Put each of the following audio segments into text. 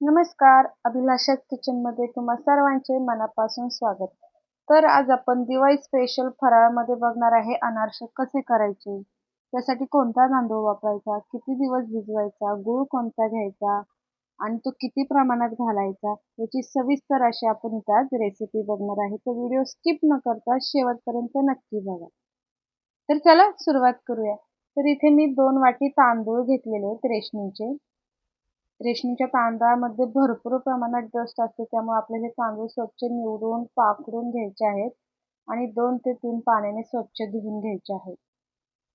नमस्कार. अभिलाषा किचनमध्ये तुम्हा सर्वांचे मनापासून स्वागत. तर आज आपण दिवाळी स्पेशल फराळमध्ये बघणार आहे अनारसे कसे करायचे? त्यासाठी कोणता तांदूळ वापरायचा? किती दिवस भिजवायचा? गूळ कोणता घ्यायचा? आणि तो किती प्रमाणात घालायचा? याची सविस्तर अशी आपण त्याच रेसिपी बघणार आहे. तर व्हिडिओ स्किप न करता शेवटपर्यंत नक्की बघा. तर चला सुरुवात करूया. तर इथे मी दोन वाटी तांदूळ घेतलेले आहेत रेशनीचे रेशनीच्या तांदळामध्ये भरपूर प्रमाणात डस्ट असते. त्यामुळे आपल्याला हे तांदूळ स्वच्छ निवडून पाकडून घ्यायचे आहेत आणि दोन ते तीन पाण्याने स्वच्छ धुवून घ्यायचे आहेत.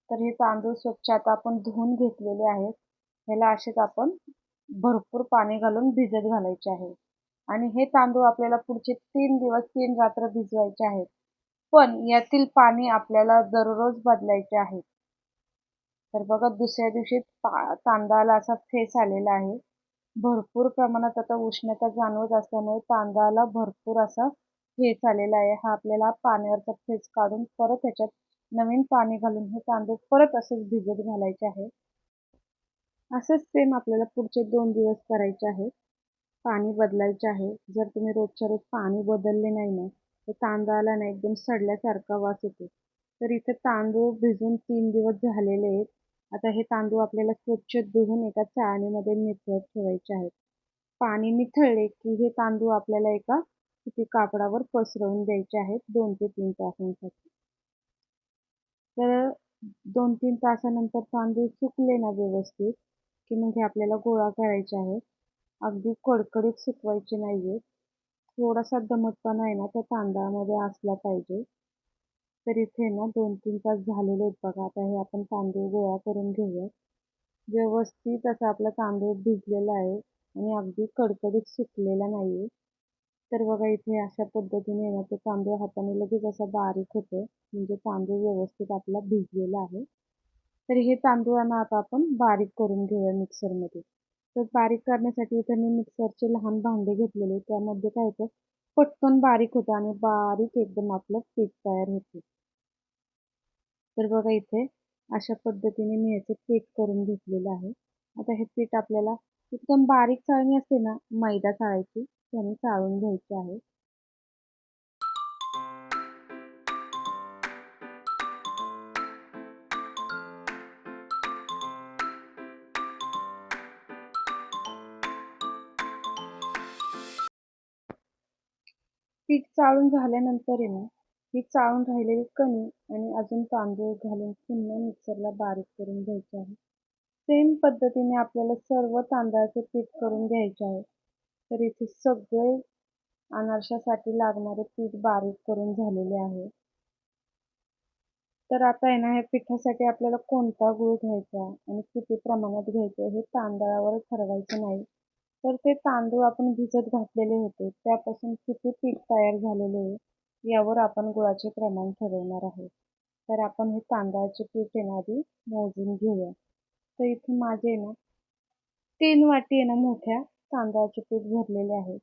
तर हे तांदूळ स्वच्छ आता आपण धुवून घेतलेले आहेत. ह्याला असेच आपण भरपूर पाणी घालून भिजत घालायचे आहे. आणि हे तांदूळ आपल्याला पुढचे तीन दिवस तीन रात्र भिजवायचे आहेत. पण यातील पाणी आपल्याला दररोज बदलायचे आहे. तर बघा दुसऱ्या दिवशी तांदळाला असा फेस आलेला आहे. भरपूर प्रमाणात आता उष्णता जाणवत असल्यामुळे तांदळाला भरपूर असा फेस आलेला आहे. हा आपल्याला पाण्यावरचा फेस काढून परत त्याच्यात नवीन पाणी घालून हे तांदूळ परत असंच भिजत घालायचे आहे. असंच सेम आपल्याला पुढचे दोन दिवस करायचे आहे पाणी बदलायचे आहे. जर तुम्ही रोजच्या रोज पाणी बदलले नाही ना तर तांदळाला ना एकदम सडल्यासारखा वास येतो. तर इथे तांदूळ भिजून तीन दिवस झालेले आहेत. आता हे तांदूळ आपल्याला स्वच्छ धुवून एका चाळणीमध्ये निथळत ठेवायचे आहेत. पाणी निथळले की हे तांदूळ आपल्याला एका सुती कापडावर पसरवून द्यायचे आहेत दोन ते तीन तासांसाठी. तर दोन तीन तासानंतर तांदूळ सुकले ना व्यवस्थित की मग हे आपल्याला गोळा करायचे आहेत. अगदी कडकडीत सुकवायचे नाहीये थोडासा दमटपणा आहे ना त्या तांदळामध्ये असला पाहिजे. तर इथे ना दोन तीन तास झालेले आहेत बघा. आता हे आपण तांदूळ गोळा करून घेऊया व्यवस्थित असा आपला तांदूळ भिजलेला आहे आणि अगदी कडकडीत सुकलेला नाही तर बघा इथे अशा पद्धतीने ना ते तांदूळ हाताने लगेच असा बारीक होतो म्हणजे तांदूळ व्यवस्थित आपला भिजलेला आहे. तर हे तांदूळांना आता आपण बारीक करून घेऊया मिक्सरमध्ये. तर बारीक करण्यासाठी इथे मी मिक्सरचे लहान भांडे घेतलेले त्यामध्ये काय होतं? पटकन बारीक होतं आणि बारीक एकदम आपलं पीठ तयार होते. तर बघा इथे अशा पद्धतीने मी याचं पीठ करून घेतलेलं आहे. आता हे पीठ आपल्याला एकदम बारीक चाळणी असते ना मैदा चाळायची त्याने चाळून घ्यायची आहे. पीठ चाळून झाल्यानंतर आहे ना ही चाळून राहिलेली कणी आणि अजून तांदूळ घालून पुन्हा मिक्सरला बारीक करून घ्यायचे आहे. सेम पद्धतीने आपल्याला सर्व तांदळाचे पीठ करून घ्यायचे आहे. तर इथे सगळे अनारशासाठी लागणारे पीठ बारीक करून झालेले आहे. तर आता आहे ना ह्या पिठासाठी आपल्याला कोणता गूळ घ्यायचा आणि किती प्रमाणात घ्यायचं हे तांदळावर ठरवायचं नाही. तर ते तांदूळ आपण भिजत घातलेले होते. त्यापासून किती पीठ तयार झालेले आहे यावर आपण गुळाचे प्रमाण ठरवणार आहे तर आपण हे तांदळाचे पीठ आहे ना आधी मोजून घेऊया. तर इथे माझे ना तीन वाटी आहे ना मोठ्या तांदळाचे पीठ भरलेले आहे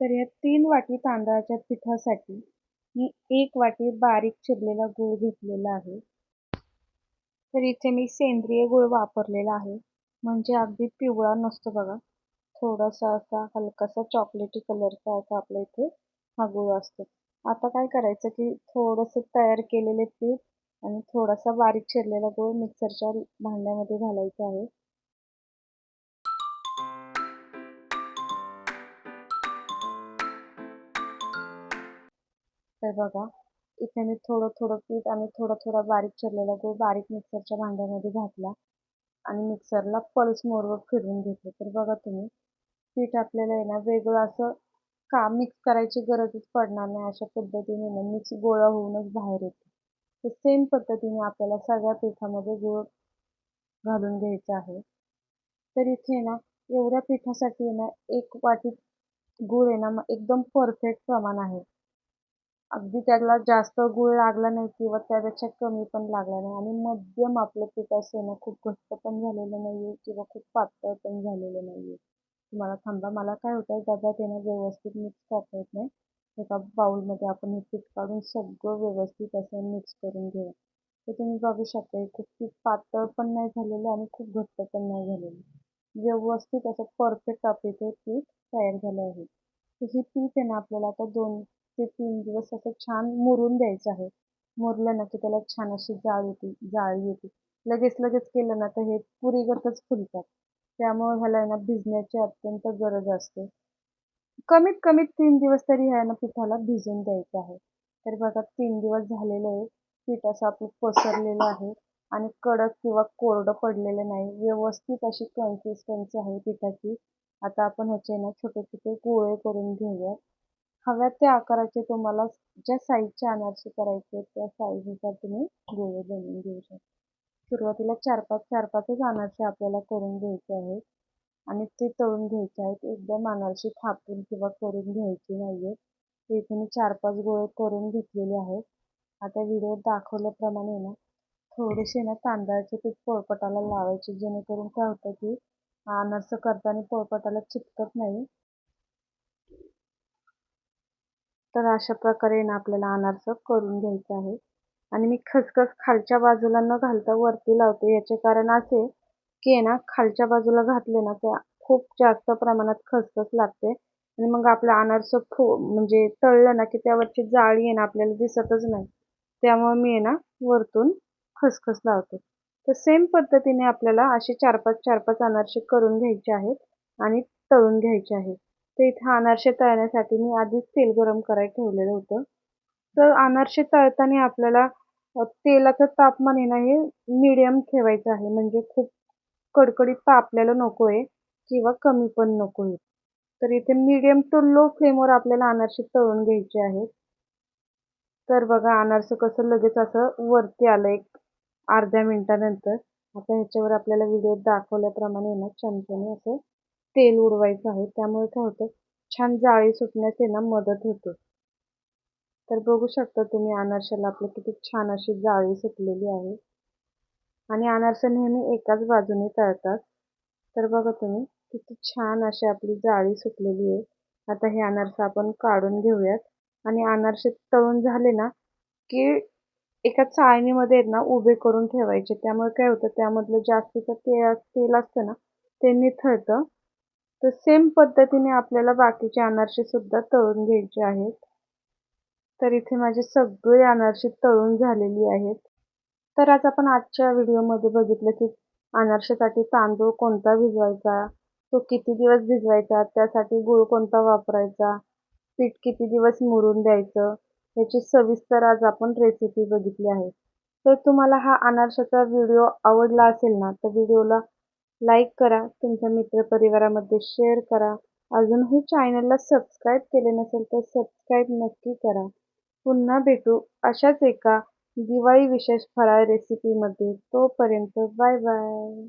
तर या तीन वाटी तांदळाच्या पिठासाठी मी एक वाटी बारीक चिरलेला गूळ घेतलेला आहे. तर इथे मी सेंद्रिय गूळ वापरलेला आहे. म्हणजे अगदी पिवळा नसतो बघा. थोडासा असा हलकासा चॉकलेटी कलरचा असा आपल्या इथे हा गूळ असतो. आता काय करायचं की थोडंसं तयार केलेले पीठ आणि थोडासा बारीक चिरलेला गूळ मिक्सरच्या भांड्यामध्ये घालायचा आहे. तर बघा इथे मी थोडं थोडं पीठ आणि थोडं थोडा बारीक चिरलेला गूळ बारीक मिक्सरच्या भांड्यामध्ये घातला आणि मिक्सरला पल्स मोडवर फिरवून घेतलं. तर बघा तुम्ही पीठ आपल्याला आहे ना वेगळं असं का मिक्स करायची गरजच पडणार नाही अशा पद्धतीने ना मिक्स गोळा होऊनच बाहेर येते. तर सेम पद्धतीने आपल्याला सगळ्या पिठामध्ये गूळ घालून घ्यायचा आहे. तर इथे ना एवढ्या पिठासाठी ना एक वाटी गूळ आहे ना एकदम परफेक्ट प्रमाण आहे. अगदी त्याला जास्त गूळ लागला नाही किंवा त्यापेक्षा कमी पण लागला नाही आणि मध्यम आपलं पीठ असं ना खूप घट्ट पण झालेलं नाही आहे किंवा खूप पातळ पण झालेलं नाही आहे तुम्हाला थांबा मला काय होतं डब्यात येणं व्यवस्थित मिक्स करता येत नाही. एका बाउलमध्ये आपण हे पीठ काढून सगळं व्यवस्थित असं मिक्स करून घेऊ तर तुम्ही बघू शकता खूप खूप पातळ पण नाही झालेलं आणि खूप घट्ट पण नाही झालेलं. व्यवस्थित असं परफेक्ट आपलं ते पीठ तयार झालं आहे. तर हे पीठ आहे ना आपल्याला आता दोन ते तीन दिवस असं छान मुरून द्यायचं आहे. मुरलं ना की त्याला छान अशी जाळ येते जाळी येते. लगेच लगेच केलं ना तर हे पुरीगतच फुलतात. त्यामुळे ह्याला ना भिजण्याची अत्यंत गरज असते. कमीत कमी तीन दिवस तरी ह्या ना पिठाला भिजून द्यायचं आहे. तर बघा तीन दिवस झालेले आहे. पीठ असं आपलं पसरलेलं आहे आणि कडक किंवा कोरडं पडलेलं नाही. व्यवस्थित अशी कन्सिस्टन्सी आहे पिठाची. आता आपण ह्याचे ना छोटे छोटे गोळे करून घेऊया. हव्या त्या आकाराचे तुम्हाला ज्या साईजचे अनारसे करायचे त्या साईजनुसार तुम्ही गोळे बनवून घेऊ शकता. सुरुवातीला चार पाच चार पाचच अनारसे आपल्याला करून घ्यायचे आहेत. आणि ते तळून घ्यायचे आहेत. एकदम अनारसे थापून किंवा करून घ्यायची नाहीये. ते इथे मी चार पाच गोळे करून घेतलेले आहेत. आता व्हिडिओ दाखवल्याप्रमाणे ना थोडेसे ना तांदळाचे पीठ पोळपटाला लावायचे जेणेकरून काय होतं की अनारसं करताना पोळपटाला चिपकत नाही. तर अशा प्रकारे ना आपल्याला अनारसं करून घ्यायचं आहे. आणि मी खसखस खालच्या बाजूला न घालता वरती लावते. याचे कारण असे की ना खालच्या बाजूला घातले ना त्या खूप जास्त प्रमाणात खसखस लागते. आणि मग आपलं अनारसं फो म्हणजे तळलं ना की त्यावरची जाळी आहे ना आपल्याला दिसतच नाही. त्यामुळे मी आहे ना वरतून खसखस लावते. तर सेम पद्धतीने आपल्याला असे चार पाच चार पाच अनारसे करून घ्यायचे आहेत आणि तळून घ्यायचे आहेत. तर इथे अनारसे तळण्यासाठी मी आधीच तेल गरम करायला ठेवलेलं होतं. तर अनारसे तळताना आपल्याला तेलाचं तापमान आहे ना हे मिडियम ठेवायचं आहे. म्हणजे खूप कडकडीत तापलेलं नको आहे किंवा कमी पण नको आहे. तर इथे मीडियम टू लो फ्लेमवर आपल्याला अनारसे तळून घ्यायचे आहेत. तर बघा अनारसं कसं लगेच असं वरती आलं एक अर्ध्या मिनिटानंतर. आता ह्याच्यावर आपल्याला व्हिडिओ दाखवल्याप्रमाणे ना चमच्याने असं तेल उडवायचं आहे. त्यामुळे काय होतं छान जाळी सुटण्यास ना मदत होते. तर बघू शकता तुम्ही अनारशाला आपली किती छान अशी जाळी सुटलेली आहे. आणि अनारसं नेहमी एकाच बाजूने तळतात. तर बघा तुम्ही किती छान अशी आपली जाळी सुटलेली आहे. आता हे अनारसं आपण काढून घेऊयात. आणि अनारसे तळून झाले ना की एका चाळणीमध्ये आहेत ना उभे करून ठेवायचे. त्यामुळे काय होतं त्यामधलं जास्तीचं तेल तेल असतं ना ते निथळतं. तर सेम पद्धतीने आपल्याला बाकीचे अनारसे सुद्धा तळून घ्यायचे आहेत. तर इथे माझे सगळे अनारसे तळून झालेली आहेत. तर आज आपण आजच्या व्हिडिओमध्ये बघितलं की अनारशासाठी तांदूळ कोणता भिजवायचा तो किती दिवस भिजवायचा त्यासाठी गुळ कोणता वापरायचा पीठ किती दिवस मुरून द्यायचं याची सविस्तर आज आपण रेसिपी बघितली आहे. तर तुम्हाला हा अनारशाचा व्हिडिओ आवडला असेल ना तर व्हिडिओला लाईक करा तुमच्या मित्रपरिवारामध्ये शेअर करा. अजूनही चॅनलला सबस्क्राईब केले नसेल तर सबस्क्राईब नक्की करा. पुन्हा भेटू अशाच एका दिवाळी विशेष फराळ रेसिपीमध्ये तोपर्यंत बाय बाय.